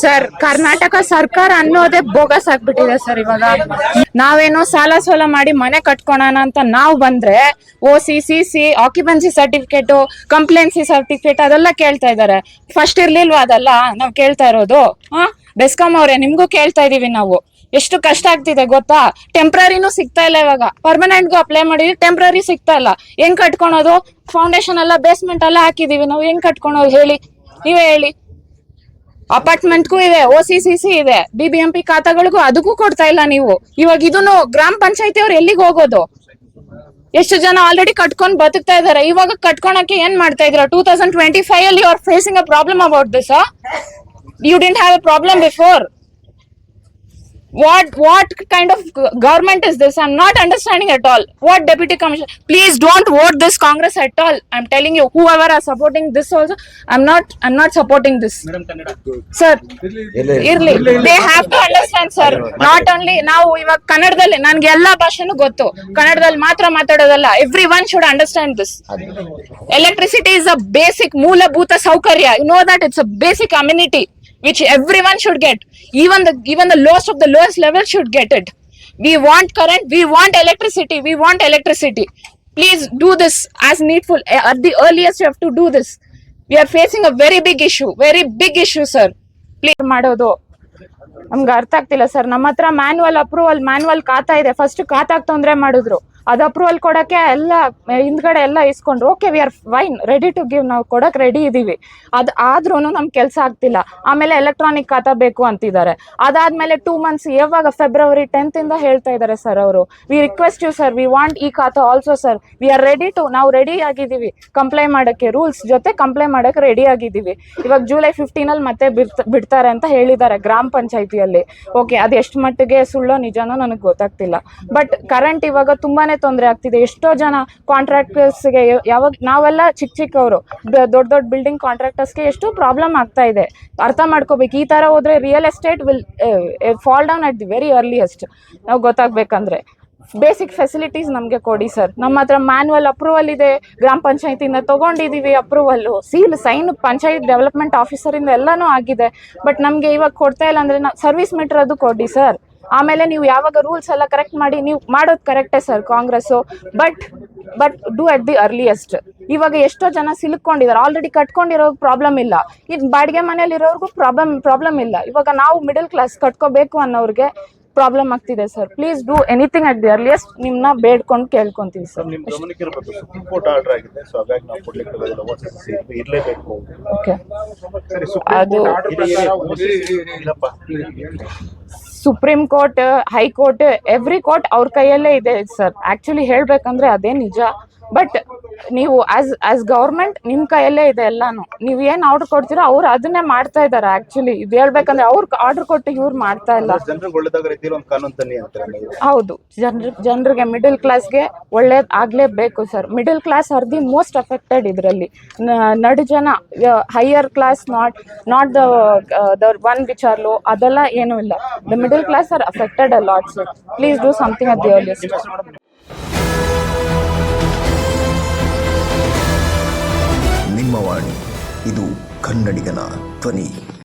Sir, Karnataka ಸರ್ಕಾರ ಅನ್ನೋದೇ bogus ಆಗ್ಬಿಟ್ಟಿದೆ ಸರ್ ಇವಾಗ. ನಾವೇನೋ ಸಾಲ ಸೋಲ ಮಾಡಿ ಮನೆ ಕಟ್ಕೊಳೋಣ ಅಂತ ನಾವು ಬಂದ್ರೆ O C C C occupancy certificate compliance certificate ಅದೆಲ್ಲ ಕೇಳ್ತಾ ಇದಾರೆ ಫಸ್ಟ್ ಇರ್ಲಿಲ್ವಾ ಅದೆಲ್ಲ? ನಾವ್ ಕೇಳ್ತಾ ಇರೋದು. ಹಾ? ಬೆಸ್ಕಾಂ ಅವ್ರೆ, ನಿಮ್ಗೂ ಕೇಳ್ತಾ ಇದೀವಿ ನಾವು. ಎಷ್ಟು ಕಷ್ಟ ಆಗ್ತಿದೆ ಗೊತ್ತಾ? ಟೆಂಪ್ರರಿನೂ ಸಿಗ್ತಾ ಇಲ್ಲ ಇವಾಗ. ಪರ್ಮನೆಂಟ್ಗೂ ಅಪ್ಲೈ ಮಾಡಿದ್ರೆ ಟೆಂಪ್ರರಿ ಸಿಗ್ತಾ ಇಲ್ಲ. ಹೆಂಗ್ ಕಟ್ಕೊಳೋದು? ಫೌಂಡೇಶನ್ ಎಲ್ಲ ಬೇಸ್ಮೆಂಟ್ ಎಲ್ಲ ಹಾಕಿದೀವಿ ನಾವು. ಹೆಂಗ್ ಕಟ್ಕೊಳೋದು ಹೇಳಿ? ನೀವೇ ಹೇಳಿ. ಅಪಾರ್ಟ್ಮೆಂಟ್ಗೂ ಇದೆ ಓ ಸಿ ಸಿ ಸಿ ಇದೆ ಬಿಬಿಎಂಪಿ ಖಾತಾಗಳಿಗೂ ಅದಕ್ಕೂ ಕೊಡ್ತಾ ಇಲ್ಲ ನೀವು. ಇವಾಗ ಇದನ್ನು ಗ್ರಾಮ ಪಂಚಾಯತಿ ಅವ್ರು ಎಲ್ಲಿಗೆ ಹೋಗೋದು? ಎಷ್ಟು ಜನ ಆಲ್ರೆಡಿ ಕಟ್ಕೊಂಡ್ ಬದುಕ್ತಾ ಇದಾರೆ? ಇವಾಗ ಕಟ್ಕೊಳಕ್ಕೆ ಏನ್ ಮಾಡ್ತಾ ಇದ್ರ ಟೂ ತೌಸಂಡ್ ಟ್ವೆಂಟಿ ಫೈವ್ ಅಲ್ಲಿ you facing a problem about this you didn't have a problem before what what kind of government is this i'm not understanding at all what deputy commissioner please don't vote this congress at all i'm telling you whoever are supporting this also i'm not i'm not supporting this sir ಇರ್ಲಿ they have to understand sir not only ನಾವು ಇವಾಗ ಕನ್ನಡದಲ್ಲಿ ನನ್ಗೆ ಎಲ್ಲಾ ಭಾಷೆನೂ ಗೊತ್ತು ಕನ್ನಡದಲ್ಲಿ ಮಾತ್ರ ಮಾತಾಡೋದಲ್ಲ maatadodalla everyone should understand this electricity is a basic moolabhoota saukarya you know that it's a basic immunity which every one should get even the even the lowest of the lows level should get it we want current we want electricity we want electricity please do this as needful at the earliest you have to do this we are facing a very big issue very big issue sir please ಮಾಡೋದು. ನಮ್ಗೆ ಅರ್ಥ ಆಗ್ತಿಲ್ಲ sir ನಮ್ಮ ಹತ್ರ manual approval manual ಖಾತಾ ಇದೆ. First ಖಾತಾಗ ತೊಂದರೆ ಮಾಡಿದ್ರು. ಅದು ಅಪ್ರೂವಲ್ ಕೊಡಕ್ಕೆ ಎಲ್ಲ, ಹಿಂದ್ಗಡೆ ಎಲ್ಲ ಇಸ್ಕೊಂಡ್ರು. Okay we are fine ready to give ನಾವು ಕೊಡಕ್ ರೆಡಿ ಇದೀವಿ. ಅದ್ ಆದ್ರೂ ನಮ್ ಕೆಲಸ ಆಗ್ತಿಲ್ಲ. ಆಮೇಲೆ ಎಲೆಕ್ಟ್ರಾನಿಕ್ ಖಾತಾ ಬೇಕು ಅಂತಿದ್ದಾರೆ. ಅದಾದ್ಮೇಲೆ ಟೂ ಮಂತ್ಸ್ ಯಾವಾಗ ಫೆಬ್ರವರಿ ಟೆಂತ್ ಇಂದ ಹೇಳ್ತಾ ಇದ್ದಾರೆ ಸರ್ ಅವರು. We request you sir we want ಈ ಖಾತಾ also sir we are ready to ನಾವು ರೆಡಿ ಆಗಿದ್ದೀವಿ. ಕಂಪ್ಲೈ ಮಾಡಕ್ಕೆ ರೂಲ್ಸ್ ಜೊತೆ ಕಂಪ್ಲೈ ಮಾಡಕ್ಕೆ ರೆಡಿ ಆಗಿದ್ದೀವಿ. ಇವಾಗ ಜುಲೈ ಫಿಫ್ಟೀನ್ ಅಲ್ಲಿ ಮತ್ತೆ ಬಿಡ್ತ- ಬಿಡ್ತಾರೆ ಅಂತ ಹೇಳಿದ್ದಾರೆ ಗ್ರಾಮ ಪಂಚಾಯತಿಯಲ್ಲಿ. ಓಕೆ ಅದು ಎಷ್ಟು ಮಟ್ಟಿಗೆ ಸುಳ್ಳೋ ನಿಜಾನೋ ನನಗೆ ಗೊತ್ತಾಗ್ತಿಲ್ಲ. ಬಟ್ ಕರೆಂಟ್ ಇವಾಗ ತುಂಬಾನೇ ತೊಂದರೆ ಆಗ್ತಿದೆ. ಎಷ್ಟೋ ಜನ ಕಾಂಟ್ರಾಕ್ಟರ್ಸ್ಗೆ ಯಾವಾಗ, ನಾವೆಲ್ಲ ಚಿಕ್ಕ ಚಿಕ್ಕವರು. ದೊಡ್ಡ ದೊಡ್ಡ ಬಿಲ್ಡಿಂಗ್ ಕಾಂಟ್ರಾಕ್ಟರ್ಸ್ಗೆ ಎಷ್ಟು ಪ್ರಾಬ್ಲಮ್ ಆಗ್ತಾ ಇದೆ. ಅರ್ಥ ಮಾಡ್ಕೋಬೇಕು. ಈ ತರ ಹೋದ್ರೆ real estate will fall down at the very earliest ನಾವು ಗೊತ್ತಾಗ್ಬೇಕಂದ್ರೆ. ಬೇಸಿಕ್ ಫೆಸಿಲಿಟೀಸ್ ನಮಗೆ ಕೊಡಿ ಸರ್ ನಮ್ಮ ಹತ್ರ ಮ್ಯಾನ್ಯಲ್ ಅಪ್ರೂವಲ್ ಇದೆ. ಗ್ರಾಮ ಪಂಚಾಯತಿಯಿಂದ ತಗೊಂಡಿದೀವಿ approval seal sign panchayat development ಆಫೀಸರಿಂದ ಎಲ್ಲಾನು ಆಗಿದೆ. ಬಟ್ ನಮಗೆ ಇವಾಗ ಕೊಡ್ತಾ ಇಲ್ಲ ಅಂದ್ರೆ ನಾವು ಸರ್ವಿಸ್ ಮೀಟರ್ ಅದು ಕೊಡಿ ಸರ್ ಆಮೇಲೆ ನೀವು ಯಾವಾಗ ರೂಲ್ಸ್ ಎಲ್ಲ ಕರೆಕ್ಟ್ ಮಾಡಿ ನೀವು ಮಾಡೋದು ಕರೆಕ್ಟೇ sir Congress but but do at the earliest ಇವಾಗ ಎಷ್ಟೋ ಜನ ಸಿಲುಕೊಂಡಿದ್ದಾರೆ ಆಲ್ರೆಡಿ ಕಟ್ಕೊಂಡಿರೋ ಪ್ರಾಬ್ಲಮ್ ಇಲ್ಲ. ಈ ಬಾಡಿಗೆ ಮನೇಲಿ ಇರೋರ್ಗೂ ಪ್ರಾಬ್ಲಮ್ ಪ್ರಾಬ್ಲಮ್ ಇಲ್ಲ. ಇವಾಗ ನಾವು ಮಿಡಲ್ ಕ್ಲಾಸ್ ಕಟ್ಕೋಬೇಕು ಅನ್ನೋರಿಗೆ ಪ್ರಾಬ್ಲಮ್ ಆಗ್ತಿದೆ sir please do anything at the earliest ನಿಮ್ನ ಬೇಡ್ಕೊಂಡು ಕೇಳ್ಕೊಂತೀವಿ ಸರ್ ಸುಪ್ರೀಂ ಕೋರ್ಟ್ ಆರ್ಡರ್ ಆಗಿದೆ ಸೊ ಹಾಗಾಗಿ ನಾವು ಕೊಡ್ಲಿಕ್ಕೆ ಇರ್ಲೇಬೇಕು. ಓಕೆ ಸರಿ ಅದು- ಇಲ್ಲಪ್ಪ. Supreme court high court every court ಅವ್ರ ಕೈಯಲ್ಲೇ ಇದೆ ಸರ್ ಆಕ್ಚುಲಿ ಹೇಳಬೇಕಂದ್ರೆ ಅದೇ ನಿಜ. ಬಟ್ ನೀವು ಆಸ್ ಆಸ್ ಗೌರ್ಮೆಂಟ್ ನಿಮ್ ಕೈಯಲ್ಲೇ ಇದೆ ಎಲ್ಲಾನು. ನೀವ್ ಏನ್ ಆರ್ಡರ್ ಕೊಡ್ತೀರೋ ಅವ್ರು ಅದನ್ನೇ ಮಾಡ್ತಾ ಇದಾರೆ ಆಕ್ಚುಲಿ ಇದು ಹೇಳ್ಬೇಕಂದ್ರೆ ಅವ್ರ ಆರ್ಡರ್ ಕೊಟ್ಟು ಇವ್ರು ಮಾಡ್ತಾ ಇಲ್ಲ. ಹೌದು. ಜನರ ಜನರಿಗೆ ಮಿಡಲ್ ಕ್ಲಾಸ್ಗೆ ಒಳ್ಳೇದ್ ಆಗ್ಲೇಬೇಕು sir middle class are the most affected ಇದ್ರಲ್ಲಿ ನಡು ಜನ higher class not not the the one which are low ಅದೆಲ್ಲ ಏನೂ ಇಲ್ಲ. The middle class are affected a lot sir please do something at the earliest ಇದು ಕನ್ನಡಿಗನ ಧ್ವನಿ.